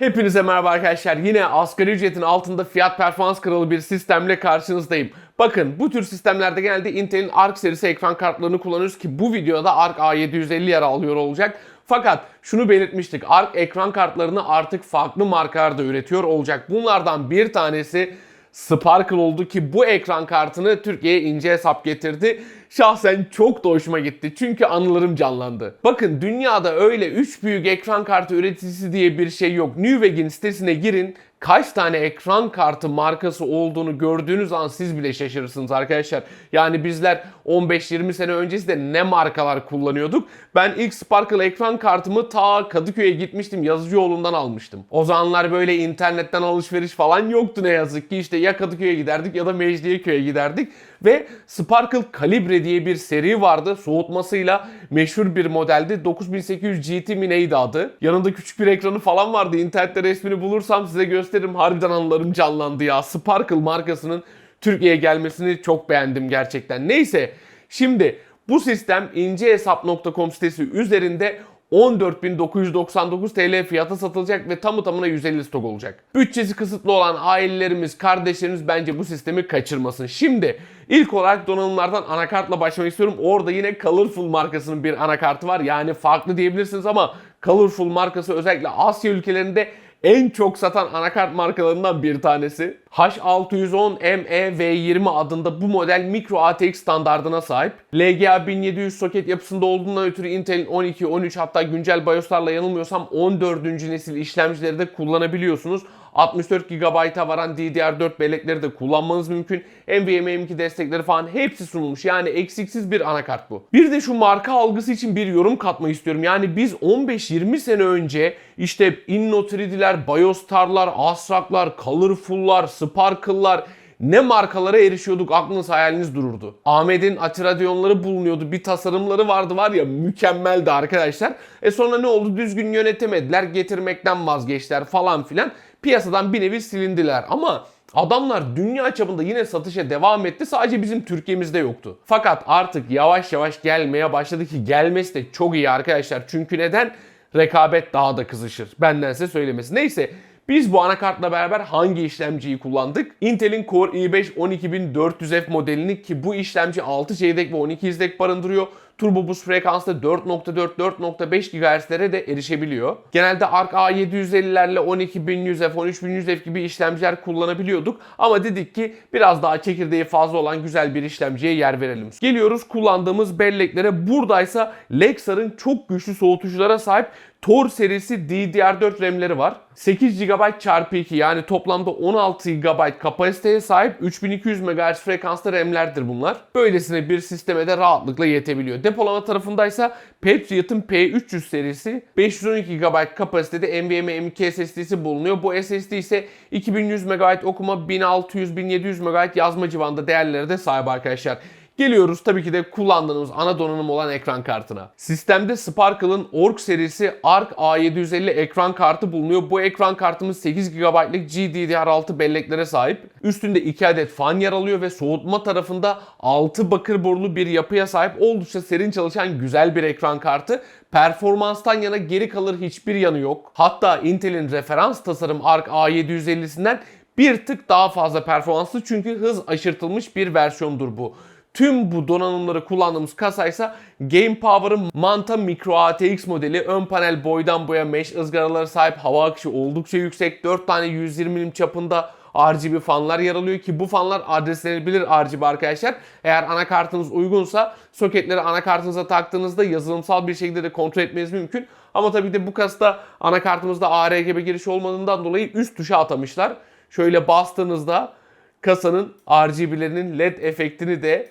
Hepinize merhaba arkadaşlar. Yine asgari ücretin altında fiyat performans kralı bir sistemle karşınızdayım. Bakın bu tür sistemlerde genelde Intel'in Arc serisi ekran kartlarını kullanıyoruz ki bu videoda Arc A750 yer alıyor olacak. Fakat şunu belirtmiştik. Arc ekran kartlarını artık farklı markalarda üretiyor olacak. Bunlardan bir tanesi Sparkle oldu ki bu ekran kartını Türkiye'ye ince hesap getirdi. Şahsen çok da hoşuma gitti çünkü anılarım canlandı. Bakın dünyada öyle 3 büyük ekran kartı üreticisi diye bir şey yok. Neweg'in sitesine girin kaç tane ekran kartı markası olduğunu gördüğünüz an siz bile şaşırırsınız arkadaşlar. Yani bizler 15-20 sene öncesinde ne markalar kullanıyorduk? Ben ilk Sparkle ekran kartımı ta Kadıköy'e gitmiştim. Yazıcıoğlu'ndan almıştım. O zamanlar böyle internetten alışveriş falan yoktu ne yazık ki. İşte ya Kadıköy'e giderdik ya da Mecidiyeköy'e giderdik. Ve Sparkle Calibre diye bir seri vardı. Soğutmasıyla meşhur bir modeldi. 9800 GT mi neydi adı? Yanında küçük bir ekranı falan vardı. İnternette resmini bulursam size gösteririm. Harbiden anılarım canlandı ya. Sparkle markasının Türkiye'ye gelmesini çok beğendim gerçekten. Neyse şimdi bu sistem incehesap.com sitesi üzerinde 14.999 TL fiyata satılacak ve tamı tamına 150 stok olacak. Bütçesi kısıtlı olan ailelerimiz, kardeşlerimiz bence bu sistemi kaçırmasın. Şimdi ilk olarak donanımlardan anakartla başlamak istiyorum. Orada yine Colorful markasının bir anakartı var. Yani farklı diyebilirsiniz ama Colorful markası özellikle Asya ülkelerinde en çok satan anakart markalarından bir tanesi. H610ME-V20 adında bu model Micro ATX standardına sahip. LGA 1700 soket yapısında olduğundan ötürü Intel'in 12, 13 hatta güncel BIOS'larla yanılmıyorsam 14. nesil işlemcileri de kullanabiliyorsunuz. 64 GB'a varan DDR4 bellekleri de kullanmanız mümkün. NVMe M2 destekleri falan hepsi sunulmuş. Yani eksiksiz bir anakart bu. Bir de şu marka algısı için bir yorum katmak istiyorum. Yani biz 15-20 sene önce işte Inno 3D'ler, Biostar'lar, Asra'lar, Colorful'lar, Sparkle'lar ne markalara erişiyorduk aklınız hayaliniz dururdu. Ahmet'in Atiradyonları bulunuyordu. Bir tasarımları vardı var ya mükemmeldi arkadaşlar. E sonra ne oldu? Düzgün yönetemediler. Getirmekten vazgeçtiler falan filan. Piyasadan bir nevi silindiler. Ama Adamlar dünya çapında yine satışa devam etti. Sadece bizim Türkiye'mizde yoktu. Fakat artık yavaş yavaş gelmeye başladı ki gelmesi de çok iyi arkadaşlar. Çünkü neden? Rekabet daha da kızışır. Benden size söylemesi. Neyse biz bu anakartla beraber hangi işlemciyi kullandık? Intel'in Core i5 12400F modelini ki bu işlemci 6 çeyrek ve 12 izlek barındırıyor. Turbo Boost frekansta 4.4-4.5 GHz'lere de erişebiliyor. Genelde Arc A750'lerle 12100F, 13100F gibi işlemciler kullanabiliyorduk. Ama dedik ki biraz daha çekirdeği fazla olan güzel bir işlemciye yer verelim. Geliyoruz kullandığımız belleklere. Buradaysa Lexar'ın çok güçlü soğutuculara sahip Tor serisi DDR4 RAM'leri var. 8 GB çarpı 2 yani toplamda 16 GB kapasiteye sahip 3200 MHz frekansta RAM'lerdir bunlar. Böylesine bir sisteme de rahatlıkla yetebiliyor. Depolama tarafındaysa Patriot'ın P300 serisi 512 GB kapasitede NVMe M2 SSD'si bulunuyor. Bu SSD ise 2100 MB okuma 1600-1700 MB yazma civarında değerlere de sahip arkadaşlar. Geliyoruz tabii ki de kullandığımız ana donanım olan ekran kartına. Sistemde Sparkle'ın Orc serisi Arc A750 ekran kartı bulunuyor. Bu ekran kartımız 8 GB'lık GDDR6 belleklere sahip. Üstünde 2 adet fan yer alıyor ve soğutma tarafında 6 bakır borulu bir yapıya sahip oldukça serin çalışan güzel bir ekran kartı. Performanstan yana geri kalır hiçbir yanı yok. Hatta Intel'in referans tasarım Arc A750'sinden bir tık daha fazla performanslı çünkü hız aşırtılmış bir versiyondur bu. Tüm bu donanımları kullandığımız kasaysa Game Power'ın Manta Micro ATX modeli ön panel boydan boya mesh ızgaraları sahip hava akışı oldukça yüksek. 4 tane 120 mm çapında RGB fanlar yer alıyor ki bu fanlar adreslenebilir RGB arkadaşlar. Eğer anakartınız uygunsa soketleri anakartınıza taktığınızda yazılımsal bir şekilde de kontrol etmeniz mümkün. Ama tabii de bu kasta anakartımızda ARGB giriş olmadığından dolayı üst tuşa atamışlar. Şöyle bastığınızda kasanın RGB'lerinin LED efektini de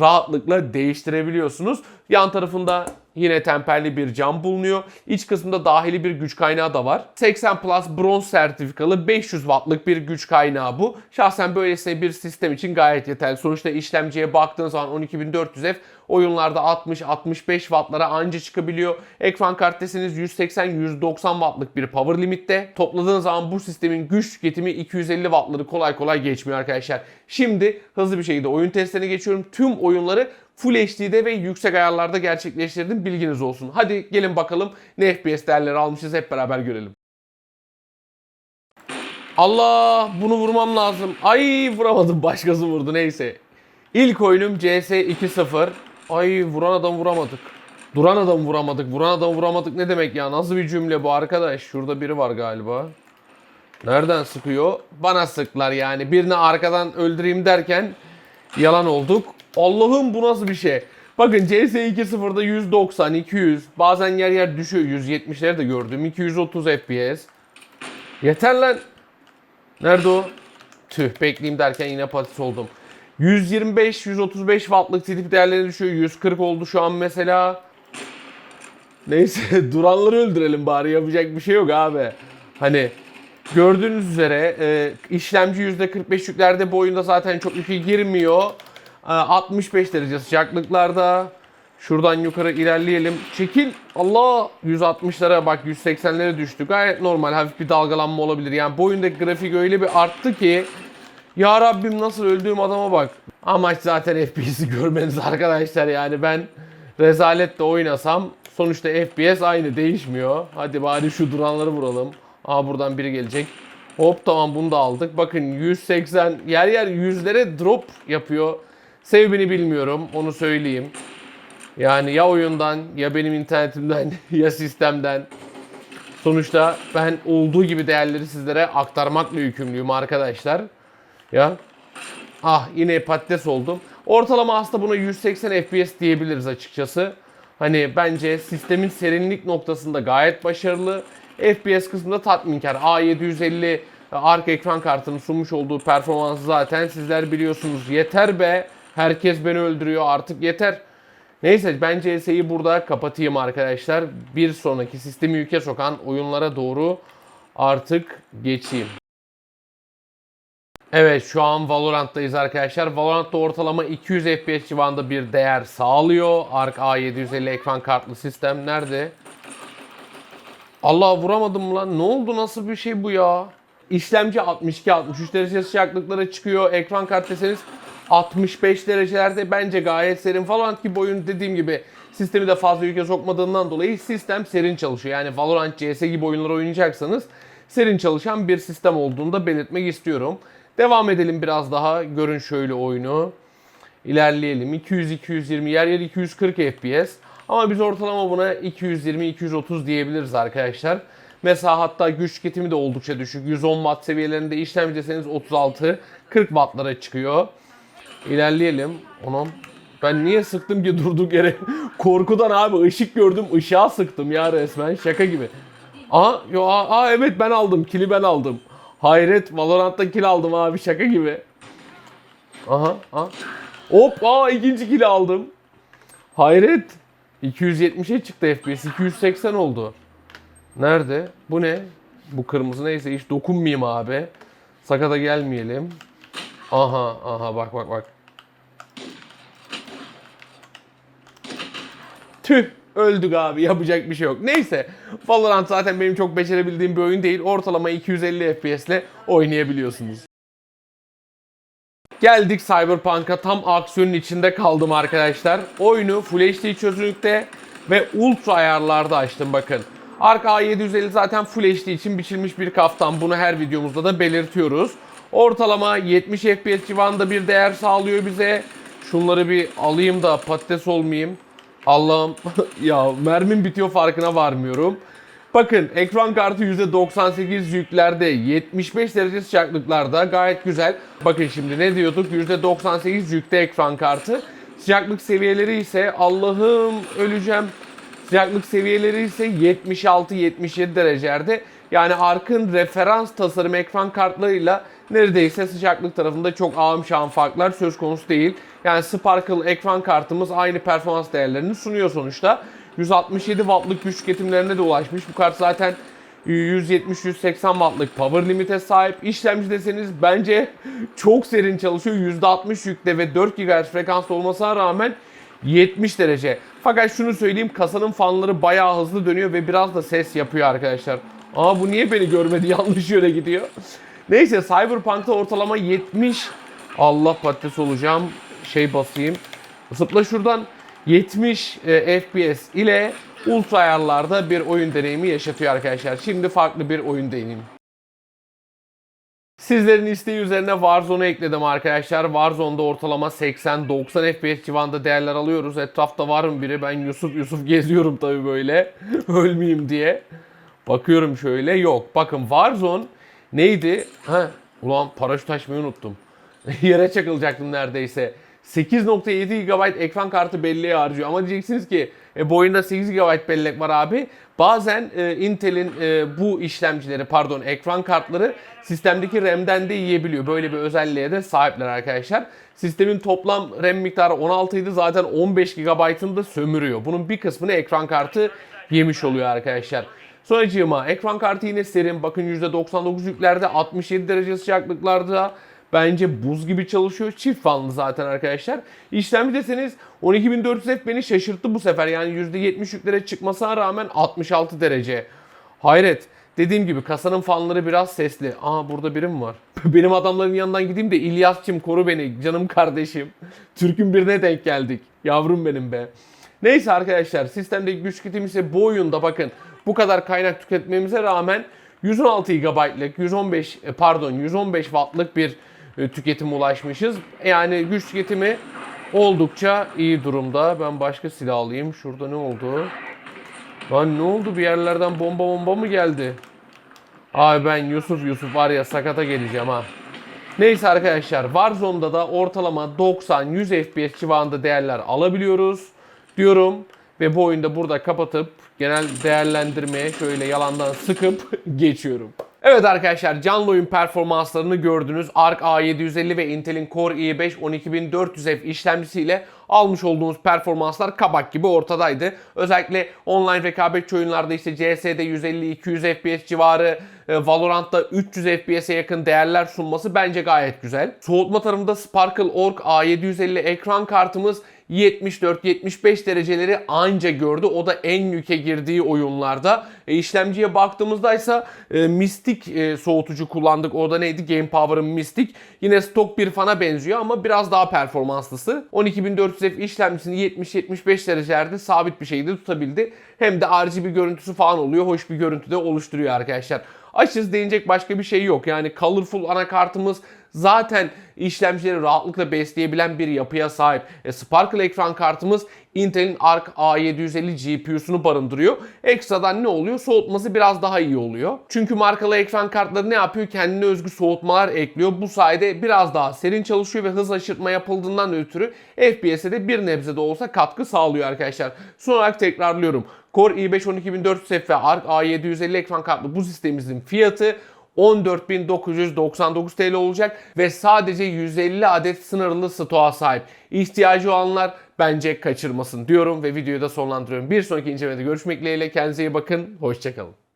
rahatlıkla değiştirebiliyorsunuz. Yan tarafında yine temperli bir cam bulunuyor. İç kısmında dahili bir güç kaynağı da var. 80 Plus bronz sertifikalı 500 wattlık bir güç kaynağı bu. Şahsen böylesine bir sistem için gayet yeterli. Sonuçta işlemciye baktığınız zaman 12400F oyunlarda 60-65 wattlara anca çıkabiliyor. Ekran kart deseniz 180-190 wattlık bir power limitte. Topladığınız zaman bu sistemin güç tüketimi 250 wattları kolay kolay geçmiyor arkadaşlar. Şimdi hızlı bir şekilde oyun testlerine geçiyorum. Tüm oyunları Full HD'de ve yüksek ayarlarda gerçekleştirdim bilginiz olsun. Hadi gelin bakalım ne FPS değerleri almışız hep beraber görelim. Allah bunu vurmam lazım. Ay vuramadım başkası vurdu neyse. İlk oyunum CS 2-0. Ay vuran adam vuramadık. Duran adam vuramadık. Vuran adam vuramadık ne demek ya? Nasıl bir cümle bu arkadaş? Şurada biri var galiba. Nereden sıkıyor? Bana sıklar yani. Birini arkadan öldüreyim derken yalan olduk. Allah'ım bu nasıl bir şey? Bakın CS 2.0'da 190, 200, bazen yer yer düşüyor. 170'leri de gördüm. 230 FPS. Yeter lan. Nerede o? Tüh bekleyeyim derken yine patates oldum. 125, 135 wattlık tip değerleri düşüyor. 140 oldu şu an mesela. Neyse duranları öldürelim bari yapacak bir şey yok abi. Hani gördüğünüz üzere e, işlemci %45'lüklerde bu oyunda zaten çok yükü girmiyor. E, 65 derece sıcaklıklarda. Şuradan yukarı ilerleyelim. Çekil. Allah 160'lara bak 180'lere düştü. Gayet normal hafif bir dalgalanma olabilir. Yani bu oyundaki grafik öyle bir arttı ki ya Rabbim nasıl öldüğüm adama bak. Amaç zaten FPS'i görmeniz arkadaşlar yani ben rezaletle oynasam sonuçta FPS aynı değişmiyor. Hadi bari şu duranları vuralım. Aa buradan biri gelecek. Hop tamam bunu da aldık. Bakın 180 yer yer yüzlere drop yapıyor. Sebebini bilmiyorum onu söyleyeyim. Yani ya oyundan ya benim internetimden ya sistemden. Sonuçta ben olduğu gibi değerleri sizlere aktarmakla yükümlüyüm arkadaşlar. Ya. Ah yine patates oldum. Ortalama aslında buna 180 FPS diyebiliriz açıkçası. Hani bence sistemin serinlik noktasında gayet başarılı. FPS kısmında tatminkar. A750 arka ekran kartının sunmuş olduğu performansı zaten sizler biliyorsunuz. Yeter be. Herkes beni öldürüyor artık yeter. Neyse ben CS'yi burada kapatayım arkadaşlar. Bir sonraki sistemi yüke sokan oyunlara doğru artık geçeyim. Evet şu an Valorant'tayız arkadaşlar. Valorant'ta ortalama 200 FPS civarında bir değer sağlıyor. Arc A750 ekran kartlı sistem nerede? Allah vuramadım lan? Ne oldu? Nasıl bir şey bu ya? İşlemci 62-63 derece sıcaklıklara çıkıyor. Ekran kart deseniz 65 derecelerde bence gayet serin. Valorant gibi oyun dediğim gibi sistemi de fazla yüke sokmadığından dolayı sistem serin çalışıyor. Yani Valorant, CS gibi oyunlar oynayacaksanız serin çalışan bir sistem olduğunu da belirtmek istiyorum. Devam edelim biraz daha. Görün şöyle oyunu. İlerleyelim. 200-220 yer yer 240 FPS. Ama biz ortalama buna 220-230 diyebiliriz arkadaşlar. Mesela hatta güç tüketimi de oldukça düşük. 110 watt seviyelerinde işlemci deseniz 36-40 wattlara çıkıyor. İlerleyelim. Onam ben niye sıktım ki durduk yere? Korkudan abi ışık gördüm ışığa sıktım ya resmen şaka gibi. Aa, yo, aa evet ben aldım kili ben aldım. Hayret Valorant'ta kill aldım abi şaka gibi. Aha aha. Hop aa ikinci kill aldım. Hayret. 270'e çıktı FPS 280 oldu. Nerede? Bu ne? Bu kırmızı neyse hiç dokunmayayım abi. Sakata gelmeyelim. Aha aha bak bak bak. Tüh öldük abi yapacak bir şey yok. Neyse Valorant zaten benim çok becerebildiğim bir oyun değil. Ortalama 250 FPS ile oynayabiliyorsunuz. Geldik Cyberpunk'a tam aksiyonun içinde kaldım arkadaşlar. Oyunu Full HD çözünürlükte ve ultra ayarlarda açtım bakın. Arka A750 zaten Full HD için biçilmiş bir kaftan. Bunu her videomuzda da belirtiyoruz. Ortalama 70 FPS civarında bir değer sağlıyor bize. Şunları bir alayım da patates olmayayım. Allah'ım ya mermim bitiyor farkına varmıyorum. Bakın ekran kartı %98 yüklerde 75 derece sıcaklıklarda gayet güzel. Bakın şimdi ne diyorduk %98 yükte ekran kartı. Sıcaklık seviyeleri ise Allah'ım öleceğim. Sıcaklık seviyeleri ise 76-77 derecelerde. Yani Ark'ın referans tasarım ekran kartlarıyla neredeyse sıcaklık tarafında çok ağım şahım farklar söz konusu değil. Yani Sparkle ekran kartımız aynı performans değerlerini sunuyor sonuçta. 167 wattlık güç tüketimlerine de ulaşmış. Bu kart zaten 170-180 wattlık power limite sahip. İşlemci deseniz bence çok serin çalışıyor. %60 yükte ve 4 GHz frekans olmasına rağmen 70 derece. Fakat şunu söyleyeyim kasanın fanları bayağı hızlı dönüyor ve biraz da ses yapıyor arkadaşlar. Aa bu niye beni görmedi yanlış yöne gidiyor. Neyse Cyberpunk'ta ortalama 70 Allah patates olacağım şey basayım. Zıpla şuradan 70 e, FPS ile ultra ayarlarda bir oyun deneyimi yaşatıyor arkadaşlar. Şimdi farklı bir oyun deneyimi. Sizlerin isteği üzerine Warzone'u ekledim arkadaşlar. Warzone'da ortalama 80-90 FPS civarında değerler alıyoruz. Etrafta var mı biri? Ben Yusuf Yusuf geziyorum tabii böyle. Ölmeyeyim diye. Bakıyorum şöyle. Yok. Bakın Warzone neydi? Ha, ulan paraşüt açmayı unuttum. Yere çakılacaktım neredeyse. 8.7 GB ekran kartı belleği harcıyor. Ama diyeceksiniz ki e, bu oyunda 8 GB bellek var abi. Bazen e, Intel'in e, bu işlemcileri pardon ekran kartları sistemdeki RAM'den de yiyebiliyor. Böyle bir özelliğe de sahipler arkadaşlar. Sistemin toplam RAM miktarı 16 idi. Zaten 15 GB'ını da sömürüyor. Bunun bir kısmını ekran kartı yemiş oluyor arkadaşlar. Sonracığıma ekran kartı yine serin. Bakın %99 yüklerde 67 derece sıcaklıklarda. Bence buz gibi çalışıyor. Çift fanlı zaten arkadaşlar. İşlemci deseniz 12400F beni şaşırttı bu sefer. Yani %70 yüklere çıkmasına rağmen 66 derece. Hayret. Dediğim gibi kasanın fanları biraz sesli. Aa burada birim var. Benim adamların yanından gideyim de İlyas'cım koru beni canım kardeşim. Türk'ün birine denk geldik. Yavrum benim be. Neyse arkadaşlar sistemdeki güç tüketimi ise bu oyunda bakın bu kadar kaynak tüketmemize rağmen 116 GB'lık 115 e, pardon 115 Watt'lık bir e, tüketime ulaşmışız. Yani güç tüketimi oldukça iyi durumda. Ben başka silah alayım. Şurada ne oldu? Lan ne oldu? Bir yerlerden bomba bomba mı geldi? Abi ben Yusuf Yusuf var ya sakata geleceğim ha. Neyse arkadaşlar Warzone'da da ortalama 90-100 FPS civarında değerler alabiliyoruz diyorum. Ve bu oyunda burada kapatıp genel değerlendirmeye şöyle yalandan sıkıp geçiyorum. Evet arkadaşlar canlı oyun performanslarını gördünüz. ARC A750 ve Intel'in Core i5 12400F işlemcisiyle almış olduğumuz performanslar kabak gibi ortadaydı. Özellikle online rekabetçi oyunlarda işte CS'de 150-200 FPS civarı, e, Valorant'ta 300 FPS'e yakın değerler sunması bence gayet güzel. Soğutma tarafında Sparkle Orc A750 ekran kartımız 74-75 dereceleri anca gördü. O da en yüke girdiği oyunlarda. E, işlemciye baktığımızda ise e, Mystic e, soğutucu kullandık. O da neydi? Game Power'ın Mystic. Yine stok bir fana benziyor ama biraz daha performanslısı. 12400F işlemcisini 70-75 derecelerde sabit bir şekilde tutabildi. Hem de RGB görüntüsü falan oluyor. Hoş bir görüntü de oluşturuyor arkadaşlar. Açız değinecek başka bir şey yok. Yani colorful anakartımız zaten işlemcileri rahatlıkla besleyebilen bir yapıya sahip. E, Sparkle ekran kartımız Intel'in Arc A750 GPU'sunu barındırıyor. Ekstradan ne oluyor? Soğutması biraz daha iyi oluyor. Çünkü markalı ekran kartları ne yapıyor? Kendine özgü soğutmalar ekliyor. Bu sayede biraz daha serin çalışıyor ve hız aşırtma yapıldığından ötürü FPS'e de bir nebze de olsa katkı sağlıyor arkadaşlar. Son olarak tekrarlıyorum. Core i5 12400F ve Arc A750 ekran kartlı bu sistemimizin fiyatı 14.999 TL olacak ve sadece 150 adet sınırlı stoğa sahip. İhtiyacı olanlar bence kaçırmasın diyorum ve videoyu da sonlandırıyorum. Bir sonraki incelemede görüşmek dileğiyle kendinize iyi bakın. Hoşçakalın.